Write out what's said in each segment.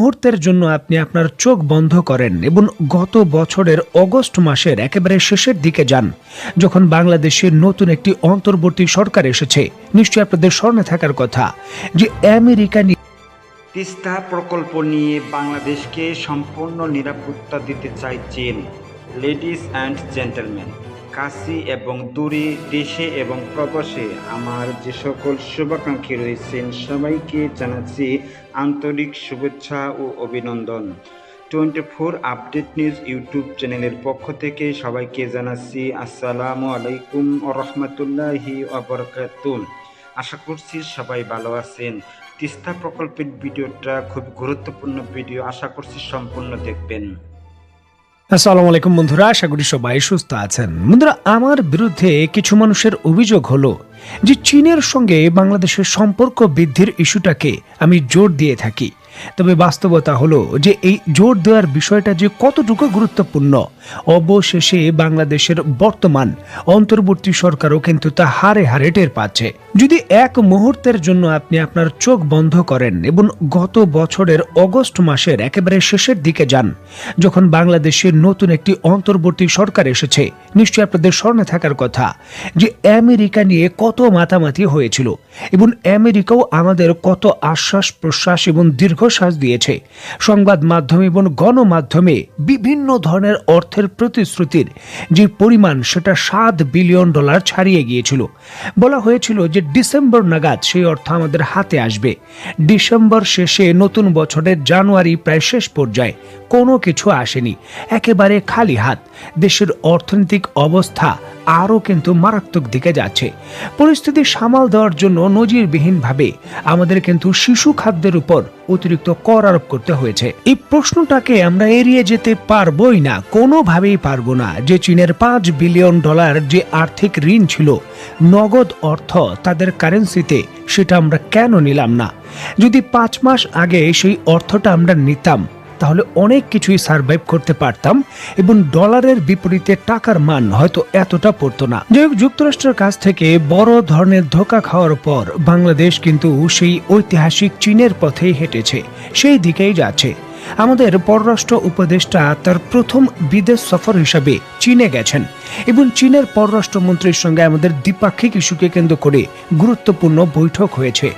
মুহূর্তের জন্য আপনি আপনার চোখ বন্ধ করেন এবং গত বছরের অগস্ট মাসের একেবারে শেষের দিকে যান, যখন বাংলাদেশে নতুন একটি অন্তর্বর্তী সরকার এসেছে। নিশ্চয়ই আপনাদের স্মরণে থাকার কথা যে আমেরিকা তিস্তা প্রকল্প নিয়ে বাংলাদেশকে সম্পূর্ণ নিরাপত্তা দিতে চায় চীন লেডিস অ্যান্ড জেন্টলম্যান কাশি এবং দূরে দেশে এবং প্রবাসে আমার যে সকল শুভাকাঙ্ক্ষী রয়েছেন, সবাইকে জানাচ্ছি আন্তরিক শুভেচ্ছা ও অভিনন্দন। Twenty four update news YouTube চ্যানেলের পক্ষ থেকে সবাইকে জানাচ্ছি আসসালামু আলাইকুম রহমতুল্লাহি আবরকাতুন আশা করছি সবাই ভালো আছেন। তিস্তা প্রকল্পের ভিডিওটা খুব গুরুত্বপূর্ণ ভিডিও, আশা করছি সম্পূর্ণ দেখবেন। আসসালামু আলাইকুম বন্ধুরা, আশা করি সবাই সুস্থ আছেন। বন্ধুরা, আমার বিরুদ্ধে কিছু মানুষের অভিযোগ হলো যে চীনের সঙ্গে বাংলাদেশের সম্পর্ক বৃদ্ধির ইস্যুটাকে আমি জোর দিয়ে থাকি। তবে বাস্তবতা হলো যে এই জোর দেওয়ার বিষয়টা যে কতটুকু গুরুত্বপূর্ণ, অবশেষে বাংলাদেশের বর্তমান অন্তর্বর্তী সরকারও কিন্তু তা হারে হারে টের পাচ্ছে। যদি এক মুহূর্তের জন্য আপনি আপনার চোখ বন্ধ করেন এবং গত বছরের অগস্ট মাসের একেবারে শেষের দিকে যান, যখন বাংলাদেশের নতুন একটি অন্তর্বর্তী সরকার এসেছে, নিশ্চয়ই আপনাদের স্মরণে থাকার কথা যে আমেরিকা নিয়ে কত মাতামাতি হয়েছিল এবং আমেরিকাও আমাদের কত আশ্বাস প্রশ্বাস এবং দীর্ঘশ্বাস দিয়েছে। সংবাদ মাধ্যম এবং গণমাধ্যমে বিভিন্ন ধরনের অর্থের প্রতিশ্রুতির যে পরিমাণ, সেটা সাত বিলিয়ন ডলার ছাড়িয়ে গিয়েছিল। বলা হয়েছিল যে ডিসেম্বর নাগাদ সেই অর্থ আমাদের হাতে আসবে। ডিসেম্বর শেষে নতুন বছরের জানুয়ারি প্রায় শেষ পর্যায়ে কোনো কিছু আসেনি। একেবারে খালি হাত। দেশের অর্থনৈতিক অবস্থা আরও কিন্তু মারাত্মক দিকে যাচ্ছে। পরিস্থিতি সামাল দেওয়ার জন্য নজিরবিহীনভাবে আমাদের কিন্তু শিশু খাদ্যের উপর অতিরিক্ত কর আরোপ করতে হয়েছে। এই প্রশ্নটাকে আমরা এড়িয়ে যেতে পারবই না, কোনোভাবেই পারব না। যে চীনের পাঁচ বিলিয়ন ডলার যে আর্থিক ঋণ ছিল, নগদ অর্থ তাদের কারেন্সিতে, সেটা আমরা কেন নিলাম না? যদি পাঁচ মাস আগে সেই অর্থটা আমরা নিতাম তাহলে অনেক কিছুই সার্ভাইভ করতে পারতাম এবং ডলারের বিপরীতে টাকার মান হয়তো এতটা পড়তো না। যাই হোক, যুক্তরাষ্ট্রের কাছ থেকে বড় ধরনের ধোকা খাওয়ার পর বাংলাদেশ কিন্তু সেই ঐতিহাসিক চীনের পথেই হেঁটেছে, সেই দিকেই যাচ্ছে। আমাদের পররাষ্ট্র উপদেষ্টা তার প্রথম বিদেশ সফর হিসাবে চীনে গেছেন এবং চীনের পররাষ্ট্রমন্ত্রীর সঙ্গে আমাদের দ্বিপাক্ষিক ইস্যুকে কেন্দ্র করে গুরুত্বপূর্ণ বৈঠক হয়েছে।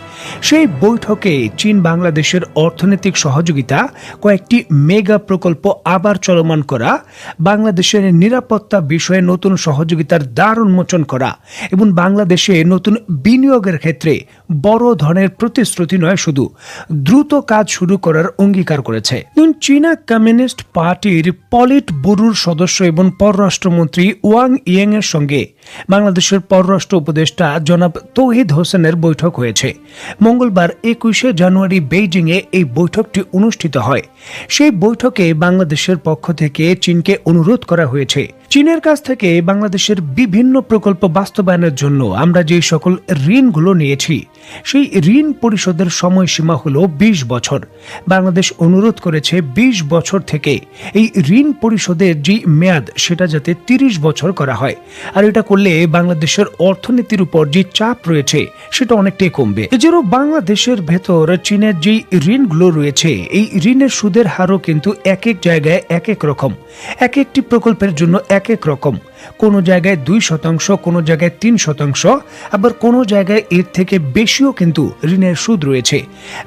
সেই বৈঠকে চীন বাংলাদেশের অর্থনৈতিক সহযোগিতা, কয়েকটি মেগা প্রকল্প আবার চলমান করা, বাংলাদেশের নিরাপত্তা বিষয়ে নতুন সহযোগিতার দ্বার উন্মোচন করা এবং বাংলাদেশে নতুন বিনিয়োগের ক্ষেত্রে বড় ধরনের প্রতিশ্রুতি নয়, শুধু দ্রুত কাজ শুরু করার অঙ্গীকার করেছে। চীনা কমিউনিস্ট পার্টির পলিট ব্যুরোর সদস্য এবং পররাষ্ট্রমন্ত্রী ওয়াং ইয়েং এর সঙ্গে বাংলাদেশের পররাষ্ট্র উপদেষ্টা জনাব তৌহিদ হোসেনের বৈঠক হয়েছে। মঙ্গলবার একুশে জানুয়ারি বেইজিংয়ে এই বৈঠকটি অনুষ্ঠিত হয়। সেই বৈঠকে বাংলাদেশের পক্ষ থেকে চীনকে অনুরোধ করা হয়েছে। চীনের কাছ থেকে বাংলাদেশের বিভিন্ন প্রকল্প বাস্তবায়নের জন্য আমরা যে সকল ঋণগুলো নিয়েছি, সেই ঋণ পরিশোধের সময়সীমা হল বিশ বছর। বাংলাদেশ অনুরোধ করেছে বিশ বছর থেকে। এই ঋণ পরিশোধের যে মেয়াদ, সেটা যাতে তিরিশ বছর করা হয়। আর এটা করলে বাংলাদেশের অর্থনীতির উপর যে চাপ রয়েছে, সেটা অনেকটাই কমবে। এছাড়াও বাংলাদেশের ভেতর চীনের যে ঋণগুলো রয়েছে, এই ঋণের সুদের হারও কিন্তু এক এক জায়গায় এক এক রকম। এক একটি প্রকল্পের জন্য এক এক রকম। কোনো জায়গায় দুই শতাংশ, কোনো জায়গায় তিন শতাংশ, আবার কোনো জায়গায় এর থেকে বেশিও কিন্তু ঋণের সুদ রয়েছে।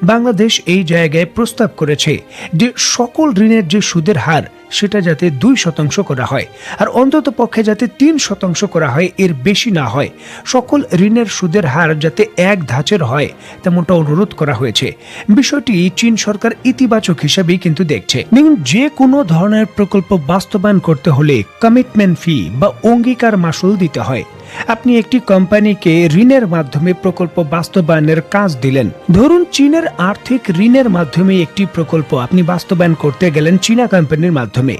বাংলাদেশ এই জায়গায় প্রস্তাব করেছে যে সকল ঋণের যে সুদের হার সেটা যাতে দুই শতাংশ করা হয়। আর অন্তত পক্ষে যাতে তিন শতাংশ করা হয়, এর বেশি না হয়। সকল ঋণের সুদের হার যাতে এক ধাঁচের হয়, তেমনটা অনুরোধ করা হয়েছে। বিষয়টি চীন সরকার ইতিবাচক হিসেবেই কিন্তু দেখছে। যে কোনো ধরনের প্রকল্প বাস্তবায়ন করতে হলে কমিটমেন্ট ফি বা অঙ্গীকার মাসুল দিতে হয়। আপনি একটি কোম্পানিকে ঋণের মাধ্যমে প্রকল্প বাস্তবায়নের কাজ দিলেন। ধরুন, চীনের আর্থিক ঋণের মাধ্যমে একটি প্রকল্প আপনি বাস্তবায়ন করতে গেলেন চীনা কোম্পানির মাধ্যমে। মাধ্যমে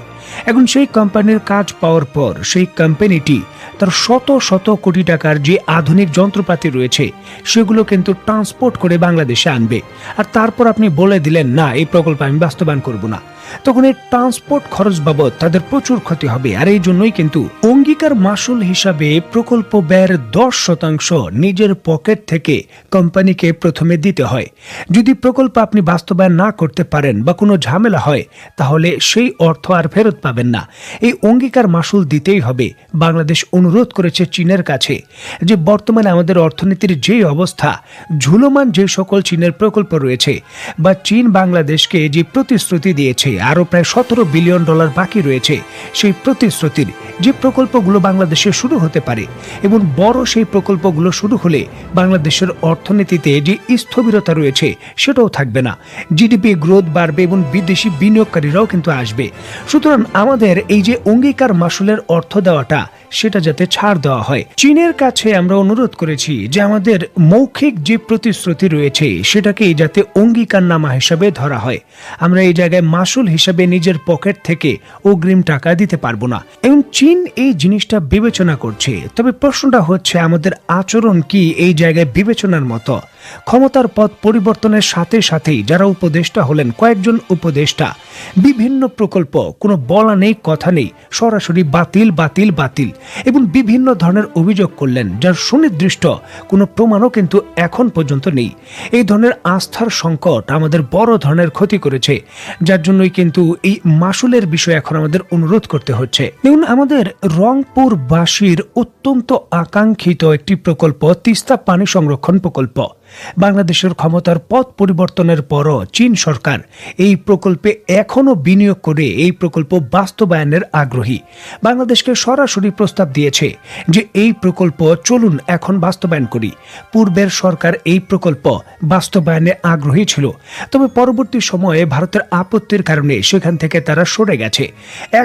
এখন সেই কোম্পানির কাজ পাওয়ার পর সেই কোম্পানিটি তার শত শত কোটি টাকার যে আধুনিক যন্ত্রপাতি রয়েছে, সেগুলো কিন্তু ট্রান্সপোর্ট করে বাংলাদেশে আনবে। আর তারপর আপনি বলে দিলেন, না, এই প্রকল্প আমি বাস্তবায়ন করব না। তখন এই ট্রান্সপোর্ট খরচ বাবদ তাদের প্রচুর ক্ষতি হবে। আর এই জন্যই কিন্তু অঙ্গীকার মাসুল হিসাবে প্রকল্প ব্যয়ের দশ শতাংশ নিজের পকেট থেকে কোম্পানিকে প্রথমে দিতে হয়। যদি প্রকল্প আপনি বাস্তবায়ন না করতে পারেন বা কোনো ঝামেলা হয়, তাহলে সেই অর্থ আর ফেরত পাবেন না। এই অঙ্গীকার মাসুল দিতেই হবে। বাংলাদেশ অনুরোধ করেছে চীনের কাছে যে বর্তমানে আমাদের অর্থনীতির যে অবস্থা, ঝুলমান যে সকল চীনের প্রকল্প রয়েছে বা চীন বাংলাদেশকে যে প্রতিশ্রুতি দিয়েছে, আরও প্রায় সতেরো বিলিয়ন ডলার বাকি রয়েছে সেই প্রতিশ্রুতির যে প্রকল্পগুলো বাংলাদেশে শুরু হতে পারে এবং বড় সেই প্রকল্পগুলো শুরু হলে বাংলাদেশের অর্থনীতিতে যে স্থবিরতা রয়েছে সেটাও থাকবে না। জিডিপি গ্রোথ বাড়বে এবং বিদেশি বিনিয়োগকারীরাও কিন্তু আসবে। সুতরাং আমাদের এই যে অঙ্গীকার মাসুলের অর্থ দেওয়াটা, সেটা যাতে ছাড় দেওয়া হয়। চীনের কাছে আমরা অনুরোধ করেছি যে আমাদের মৌখিক যে প্রতিশ্রুতি রয়েছে সেটাকে যাতে অঙ্গীকারনামা হিসাবে ধরা হয়। আমরা এই জায়গায় মাসুল হিসাবে নিজের পকেট থেকে অগ্রিম টাকা দিতে পারব না। এবং চীন এই জিনিসটা বিবেচনা করছে। তবে প্রশ্নটা হচ্ছে, আমাদের আচরণ কি এই জায়গায় বিবেচনার মতো? ক্ষমতার পথ পরিবর্তনের সাথে সাথেই যারা উপদেষ্টা হলেন, কয়েকজন উপদেষ্টা। বিভিন্ন প্রকল্প, কোনো বলা নেই, কথা নেই, সরাসরি বাতিল বাতিল বাতিল। এবং বিভিন্ন ধরনের অভিযোগ করলেন, যার সুনির্দিষ্ট কোনো প্রমাণও কিন্তু এখন পর্যন্ত নেই। এই ধরনের আস্থার সংকট আমাদের বড় ধরনের ক্ষতি করেছে, যার জন্যই কিন্তু এই মাসুলের বিষয়ে এখন আমাদের অনুরোধ করতে হচ্ছে। দেখুন, আমাদের রংপুরবাসীর অত্যন্ত আকাঙ্ক্ষিত একটি প্রকল্প, তিস্তা পানি সংরক্ষণ প্রকল্প। বাংলাদেশের ক্ষমতার পথ পরিবর্তনের পরও চীন সরকার এই প্রকল্পে এখনও বিনিয়োগ করে এই প্রকল্প বাস্তবায়নের আগ্রহী। বাংলাদেশকে সরাসরি প্রস্তাব দিয়েছে যে এই প্রকল্প চলুন এখন বাস্তবায়ন করি। পূর্বের সরকার এই প্রকল্প বাস্তবায়নে আগ্রহী ছিল। তবে পরবর্তী সময়ে ভারতের আপত্তির কারণে সেখান থেকে তারা সরে গেছে।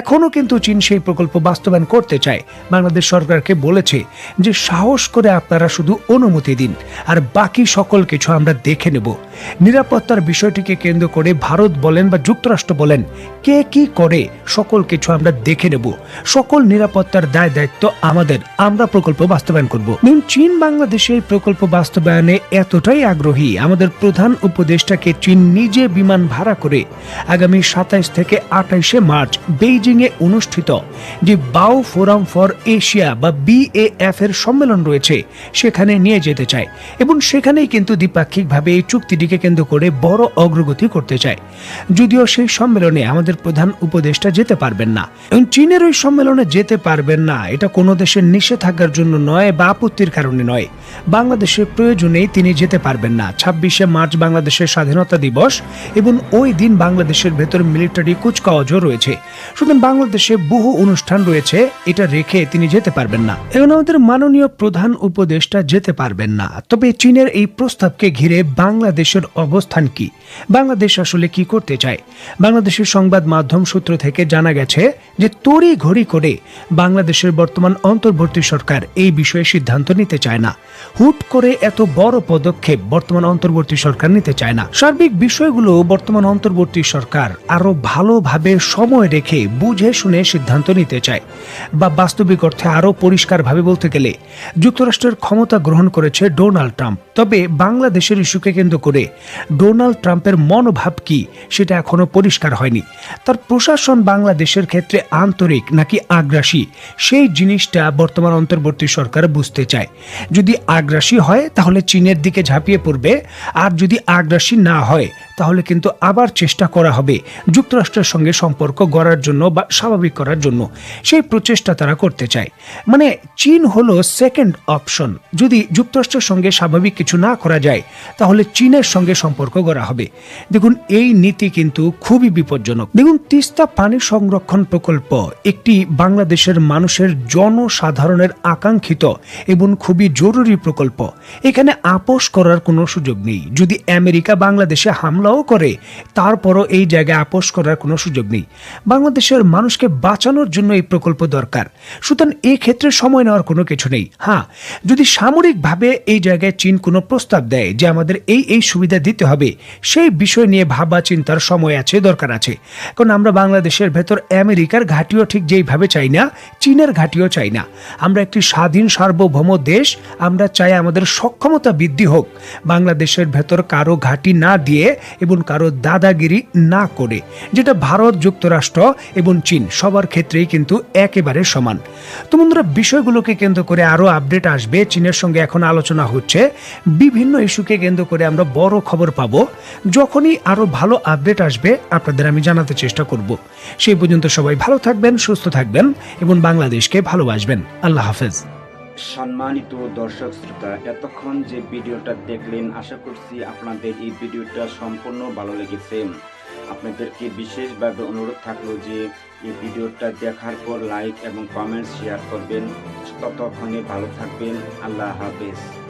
এখনও কিন্তু চীন সেই প্রকল্প বাস্তবায়ন করতে চায়। বাংলাদেশ সরকারকে বলেছে যে সাহস করে আপনারা শুধু অনুমতি দিন, আর বাকি সকল কিছু আমরা দেখে নেব। নিরাপত্তার বিষয়টিকে কেন্দ্র করে ভারত বলেন বা যুক্তরাষ্ট্র বলেন কে কি করে সকল কিছু আমরা দেখে নেব। সকল নিরাপত্তার দায় দায়িত্ব আমাদের। আমরা প্রকল্প বাস্তবায়ন করব। দেখুন, চীন বাংলাদেশে প্রকল্প বাস্তবায়নে এতটাই আগ্রহী। আমাদের প্রধান উপদেষ্টাকে চীন নিজে বিমান ভাড়া করে আগামী সাতাইশ থেকে আঠাইশে মার্চ বেইজিং এ অনুষ্ঠিত যে বাউ ফোরাম ফর এশিয়া বা বিএএফ এর সম্মেলন রয়েছে সেখানে নিয়ে যেতে চায়। এবং সেখানেই কিন্তু দ্বিপাক্ষিকভাবে এই চুক্তিটিকে কেন্দ্র করে বড় অগ্রগতি করতে চায়। যদিও সেই সম্মেলনে আমাদের প্রধান উপদেষ্টা যেতে পারবেন না। এবং চীনের ওই সম্মেলনে যেতে পারবেন না, এটা কোনো দেশের নিষেধাজ্ঞার জন্য নয় বা আপত্তির কারণে নয়। বাংলাদেশের প্রয়োজনেই তিনি যেতে পারবেন না। ছাব্বিশে মার্চ বাংলাদেশের স্বাধীনতা দিবস এবং ওই দিন বাংলাদেশের ভেতর মিলিটারি কুচকাওয়াজও রয়েছে। সুতরাং বাংলাদেশে বহু অনুষ্ঠান রয়েছে, এটা রেখে তিনি যেতে পারবেন না। এবং আমাদের মাননীয় প্রধান উপদেষ্টা যেতে পারবেন না। তবে চীনের এই প্রস্তাবকে ঘিরে বাংলাদেশের অবস্থান কি? বাংলাদেশ আসলে কি করতে চায়? বাংলাদেশের সংবাদ মাধ্যম সূত্র থেকে জানা গেছে যে তড়ি ঘড়ি করে বাংলাদেশের বর্তমান অন্তর্বর্তী সরকার এই বিষয়ে সিদ্ধান্ত নিতে চায় না। হুট করে এত বড় পদক্ষেপ বর্তমান অন্তর্বর্তী সরকার নিতে চায় না। সার্বিক বিষয়গুলো বর্তমান অন্তর্বর্তী সরকার আরও ভালোভাবে সময় রেখে বুঝে শুনে সিদ্ধান্ত নিতে চায় বা বাস্তবিক অর্থে আরও পরিষ্কারভাবে বলতে গেলে যুক্তরাষ্ট্রের ক্ষমতা গ্রহণ করেছে ডোনাল্ড ট্রাম্প। তবে বাংলাদেশের ইস্যুকে কেন্দ্র করে ডোনাল্ড ট্রাম্পের মনোভাব কি সেটা এখনও পরিষ্কার হয়নি। তার প্রশাসন বাংলাদেশের ক্ষেত্রে আন্তরিক নাকি আগ্রাসী সেই জিনিসটা বর্তমান অন্তর্বর্তী সরকার বুঝতে চায়। যদি আগ্রাসী হয় তাহলে চীনের দিকে ঝাঁপিয়ে পড়বে, আর যদি আগ্রাসী না হয় তাহলে কিন্তু আবার চেষ্টা করা হবে যুক্তরাষ্ট্রের সঙ্গে সম্পর্ক গড়ার জন্য বা স্বাভাবিক করার জন্য। সেই প্রচেষ্টা তারা করতে চায়। মানে চীন হলো সেকেন্ড অপশন যদি যুক্তরাষ্ট্রের সঙ্গে স্বাভাবিক কিছু না করা যায়, তাহলে চীনের সঙ্গে সম্পর্ক গড়া হবে। দেখুন, এই নীতি কিন্তু খুবই বিপজ্জনক। দেখুন, তিস্তা পানি সংরক্ষণ প্রকল্প একটি বাংলাদেশের মানুষের জনসাধারণের আকাঙ্ক্ষিত এবং খুবই জরুরি প্রকল্প। এখানে আপোষ করার কোনো সুযোগ নেই। যদি আমেরিকা বাংলাদেশে হামলাও করে, তারপরও এই জায়গায় আপোষ করার কোনো সুযোগ নেই। বাংলাদেশের মানুষকে বাঁচানোর জন্য এই প্রকল্প দরকার। সুতরাং এই ক্ষেত্রে সময় নেওয়ার কোনো কিছু নেই। হ্যাঁ যদি সামরিকভাবে এই জায়গায় চীন কোনো প্রস্তাব দেয় যে আমাদের এই এই সুবিধা দিতে হবে, সেই বিষয় নিয়ে ভাবা চিন্তার সময় আছে, দরকার আছে। কারণ আমরা বাংলাদেশের ভেতর আমেরিকার ঘাটিও ঠিক যেইভাবে চাই না, চীনের ঘাটিও চাই না। আমরা একটি স্বাধীন সার্বভৌম দেশ, আমরা চাই আমাদের সক্ষমতা বৃদ্ধি হোক। বাংলাদেশের ভেতর কারও ঘাটি না দিয়ে এবং কারও দাদাগিরি না করে, যেটা ভারত যুক্তরাষ্ট্র এবং চীন সবার ক্ষেত্রেই কিন্তু একেবারে সমান। তো বন্ধুরা, বিষয়গুলোকে কেন্দ্র করে আরও আপডেট আসবে। চীনের সঙ্গে এখন আলোচনা হচ্ছে। বিভিন্ন ইস্যুকে কেন্দ্র করে আমরা বড় খবর পাবো। যখনই আরও ভালো আপডেট আসবে, আপনাদের আমি জানাতে চেষ্টা করব। সেই পর্যন্ত সবাই ভালো থাকবেন, সুস্থ থাকবেন এবং বাংলাদেশকে ভালোবাসবেন। আল্লাহ হাফেজ। সম্মানিত দর্শক শ্রোতা, এতক্ষণ যে ভিডিওটা দেখলেন, আশা করছি আপনাদের এই ভিডিওটা সম্পূর্ণ ভালো লেগেছে। আপনাদেরকে বিশেষভাবে অনুরোধ থাকল যে এই ভিডিওটা দেখার পর লাইক এবং কমেন্ট শেয়ার করবেন। ততক্ষণে ভালো থাকবেন। আল্লাহ হাফেজ।